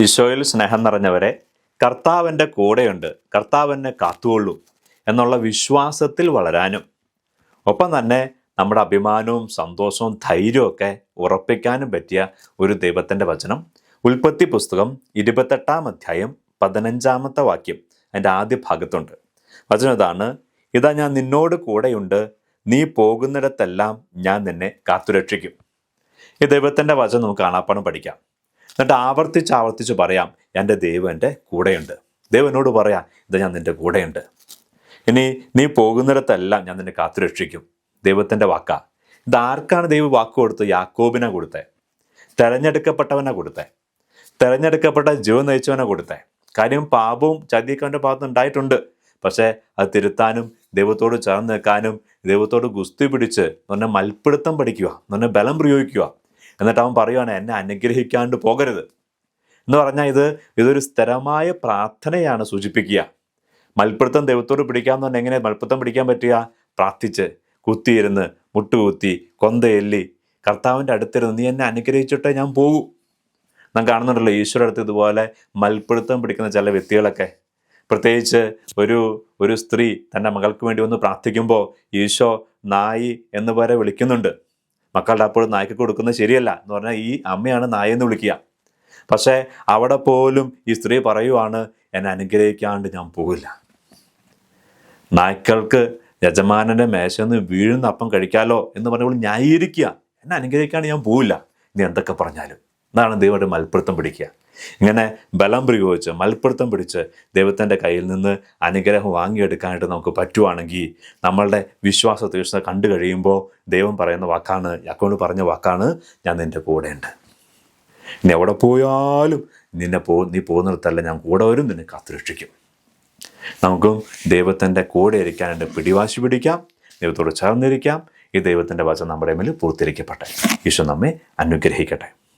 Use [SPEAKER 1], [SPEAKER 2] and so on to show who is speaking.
[SPEAKER 1] ഈശോയിൽ സ്നേഹം നിറഞ്ഞവരെ കർത്താവിന്റെ കൂടെയുണ്ട് കർത്താവ് എന്നെ കാത്തുകൊള്ളും എന്നുള്ള വിശ്വാസത്തിൽ വളരാനും ഒപ്പം തന്നെ നമ്മുടെ അഭിമാനവും സന്തോഷവും ധൈര്യവും ഒക്കെ ഉറപ്പിക്കാനും പറ്റിയ ഒരു ദൈവത്തിന്റെ വചനം. ഉൽപ്പത്തി പുസ്തകം ഇരുപത്തെട്ടാം അധ്യായം പതിനഞ്ചാമത്തെ വാക്യം അതിന്റെ ആദ്യ ഭാഗത്തുണ്ട്. വചനം ഇതാണ് ഇതാ ഞാൻ നിന്നോട് കൂടെയുണ്ട് നീ പോകുന്നിടത്തെല്ലാം ഞാൻ നിന്നെ കാത്തുരക്ഷിക്കും. ഈ ദൈവത്തിന്റെ വചനം നമുക്ക് കാണാപ്പാടും പഠിക്കാം. എന്നിട്ട് ആവർത്തിച്ച് ആവർത്തിച്ച് പറയാം എന്റെ ദൈവം എന്റെ കൂടെയുണ്ട്. ദൈവം എന്നോട് പറയാം ഇത് ഞാൻ നിന്റെ കൂടെയുണ്ട്. ഇനി നീ പോകുന്നിടത്തെല്ലാം ഞാൻ നിന്നെ കാത്തുരക്ഷിക്കും. ദൈവത്തിന്റെ വാക്കാ. ഇത് ആർക്കാണ് ദൈവം വാക്ക് കൊടുത്ത് യാക്കോബിനെ കൊടുത്തേ. തെരഞ്ഞെടുക്കപ്പെട്ടവനെ കൊടുത്തേ. തെരഞ്ഞെടുക്കപ്പെട്ട ജീവൻ നയിച്ചവനെ കൊടുത്തേ. കാര്യം പാപവും ചതിയൊക്കെ ഭാഗത്ത് ഉണ്ടായിട്ടുണ്ട്. പക്ഷേ അത് തിരുത്താനും ദൈവത്തോട് ചേർന്ന് നിൽക്കാനും ദൈവത്തോട് ഗുസ്തി പിടിച്ച് എന്ന് മൽപ്പിടുത്തം പഠിക്കുക എന്ന് ബലം പ്രയോഗിക്കുക എന്നിട്ട് അവൻ പറയുവാണ് എന്നെ അനുഗ്രഹിക്കാണ്ട് പോകരുത്. എന്ന് പറഞ്ഞാൽ ഇത് ഇതൊരു സ്ഥിരമായ പ്രാർത്ഥനയാണ് സൂചിപ്പിക്കുക. മൽപ്പിടുത്തം ദൈവത്തോട് പിടിക്കാമെന്ന് പറഞ്ഞാൽ എങ്ങനെ മൽപ്പിടുത്തം പിടിക്കാൻ പറ്റുക? പ്രാർത്ഥിച്ച് കുത്തിയിരുന്ന് മുട്ടുകുത്തി കൊന്തയെല്ലി കർത്താവിന്റെ അടുത്തിരുന്ന് നീ എന്നെ അനുഗ്രഹിച്ചിട്ടേ ഞാൻ പോകൂ. നാം കാണുന്നുണ്ടല്ലോ ഈശ്വര അടുത്ത് ഇതുപോലെ മൽപ്പിടുത്തം പിടിക്കുന്ന ചില വ്യക്തികളൊക്കെ. പ്രത്യേകിച്ച് ഒരു ഒരു സ്ത്രീ തന്റെ മകൾക്ക് വേണ്ടി വന്ന് പ്രാർത്ഥിക്കുമ്പോൾ ഈശോ നായി എന്ന് വരെ വിളിക്കുന്നുണ്ട്. മക്കളുടെ അപ്പോഴും നായ്ക്ക് കൊടുക്കുന്നത് ശരിയല്ല എന്ന് പറഞ്ഞാൽ ഈ അമ്മയാണ് നായ എന്ന് വിളിക്കുക. പക്ഷേ അവിടെ പോലും ഈ സ്ത്രീ പറയുവാണ് എന്നെ അനുഗ്രഹിക്കാണ്ട് ഞാൻ പോകില്ല നായ്ക്കൾക്ക് യജമാനന്റെ മേശന്ന് വീഴുന്ന അപ്പം കഴിക്കാലോ എന്ന് പറഞ്ഞപ്പോൾ ന്യായീകരിക്കുക. എന്നെ അനുഗ്രഹിക്കാണ്ട് ഞാൻ പോവില്ല. ഇനി എന്തൊക്കെ പറഞ്ഞാലും. എന്നാണ് ദൈവമായിട്ട് മൽപ്പിടുത്തം പിടിക്കുക. ഇങ്ങനെ ബലം പ്രയോഗിച്ച് മൽപ്പിടുത്തം പിടിച്ച് ദൈവത്തിന്റെ കയ്യിൽ നിന്ന് അനുഗ്രഹം വാങ്ങിയെടുക്കാനായിട്ട് നമുക്ക് പറ്റുവാണെങ്കിൽ നമ്മളുടെ വിശ്വാസ തീർച്ച കണ്ടു കഴിയുമ്പോൾ ദൈവം പറയുന്ന വാക്കാണ് അക്കൗണ്ട് പറഞ്ഞ വാക്കാണ് ഞാൻ നിന്റെ കൂടെയുണ്ട് ഇനി എവിടെ പോയാലും നിന്നെ പോ നീ പോകുന്നിടത്തല്ല ഞാൻ കൂടെ വരും നിന്നെ കാത്തുരക്ഷിക്കും. നമുക്കും ദൈവത്തിന്റെ കൂടെ ഇരിക്കാനായിട്ട് പിടിവാശി പിടിക്കാം ദൈവത്തോട് ചേർന്നിരിക്കാം. ഈ ദൈവത്തിന്റെ വചനം നമ്മുടെ മേൽ പൂർത്തീകരിക്കപ്പെട്ടെ. ഈശോ നമ്മെ അനുഗ്രഹിക്കട്ടെ.